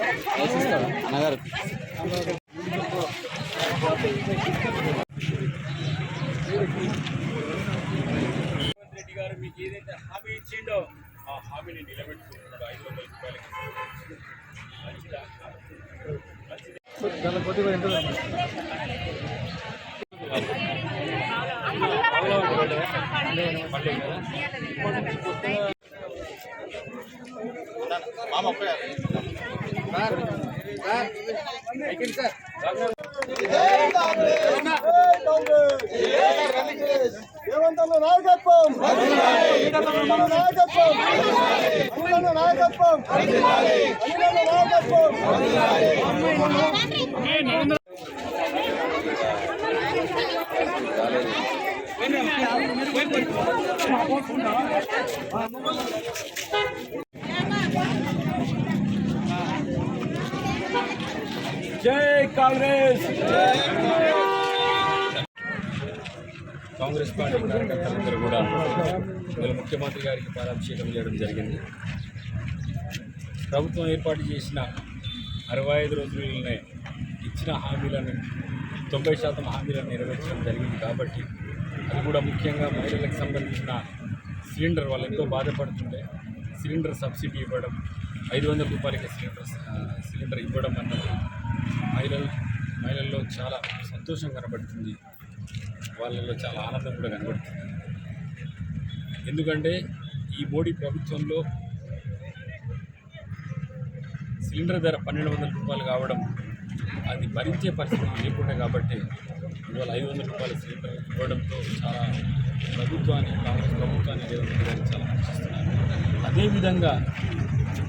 అన్నగారు రేవంత్ రెడ్డి గారు మీకు ఏదైతే హామీ ఇచ్చిండో ఆ హామీని నిలబెట్టుకుంటున్నారు ఐదు వందల రూపాయలకి మంచిది రేవంతన్న నాయకత్వం నాయకత్వం నాయకత్వం అఖిలన్న నాయకత్వం. జై కాంగ్రెస్! కాంగ్రెస్ పార్టీ కార్యకర్తలందరూ కూడా వీళ్ళ ముఖ్యమంత్రి గారికి పాలాభిషేకం చేయడం జరిగింది. ప్రభుత్వం ఏర్పాటు చేసిన అరవై ఐదు రోజులనే ఇచ్చిన హామీలను తొంభై శాతం హామీలను నెరవేర్చడం జరిగింది కాబట్టి అది కూడా ముఖ్యంగా మహిళలకు సంబంధించిన సిలిండర్ వాళ్ళు ఎంతో బాధపడుతుండే. సిలిండర్ సబ్సిడీ ఇవ్వడం ఐదు వందల రూపాయలకి సిలిండర్ సిలిండర్ ఇవ్వడం అన్నది మహిళలు మహిళల్లో చాలా సంతోషం కనబడుతుంది. వాళ్ళలో చాలా ఆనందం కూడా కనబడుతుంది. ఎందుకంటే ఈ మోడీ ప్రభుత్వంలో సిలిండర్ ధర పన్నెండు వందల రూపాయలు కావడం అది భరించే పరిస్థితి లేకుండా కాబట్టి ఇవాళ ఐదు వందల రూపాయల సిలిండర్ ఇవ్వడంతో చాలా ప్రభుత్వాన్ని కాంగ్రెస్ ప్రభుత్వాన్ని రేవంత్ గారు చాలా ఆశిస్తున్నారు. అదేవిధంగా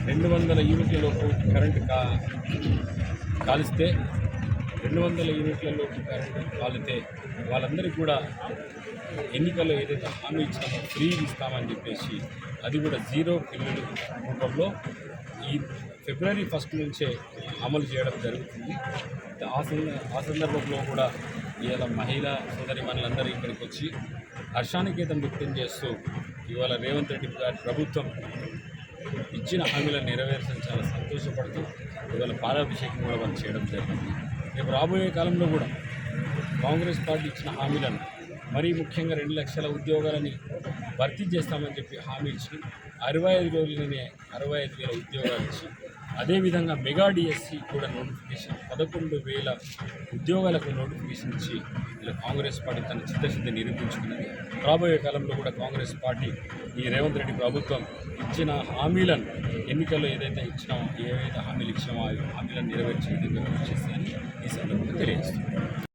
రెండు వందల యూనిట్లలోపు కరెంటు కా కాలిస్తే రెండు వందల యూనిట్లలోపు కరెంటు కాలితే వాళ్ళందరికీ కూడా ఎన్నికల్లో ఏదైతే హామీ ఇచ్చామో ఫ్రీ ఇస్తామని చెప్పేసి అది కూడా జీరో బిల్లుల రూపంలో ఈ ఫిబ్రవరి ఫస్ట్ నుంచే అమలు చేయడం జరుగుతుంది. ఆ సంద ఆ సందర్భంలో కూడా ఇవాళ మహిళా సోదరి మనులందరూ ఇక్కడికి వచ్చి హర్షానికేతం వ్యక్తం చేస్తూ ఇవాళ రేవంత్ రెడ్డి గారి ప్రభుత్వం ఇచ్చిన హామీలను నెరవేర్చడం చాలా సంతోషపడుతూ ఇవాళ పాలాభిషేకం కూడా వాళ్ళు చేయడం జరిగింది. రేపు రాబోయే కాలంలో కూడా కాంగ్రెస్ పార్టీ ఇచ్చిన హామీలను మరీ ముఖ్యంగా రెండు లక్షల ఉద్యోగాలని భర్తీ చేస్తామని చెప్పి హామీ ఇచ్చి అరవై ఐదు రోజులనే అరవై ఐదు వేల ఉద్యోగాలు ఇచ్చి అదేవిధంగా మెగా డిఎస్సి కూడా నోటిఫికేషన్ పదకొండు వేల ఉద్యోగాలకు నోటిఫికేషన్ ఇచ్చి ఇలా కాంగ్రెస్ పార్టీ తన చిత్తశుద్ధి నిరూపించుకున్నది. రాబోయే కాలంలో కూడా కాంగ్రెస్ పార్టీ ఈ రేవంత్ రెడ్డి ప్రభుత్వం ఇచ్చిన హామీలను ఎన్నికల్లో ఏదైతే ఇచ్చినామో ఏవైతే హామీలు ఇచ్చినామో ఆ హామీలను నెరవేర్చే విధంగా కృషి చేస్తాయని ఈ సందర్భంగా తెలియజేస్తుంది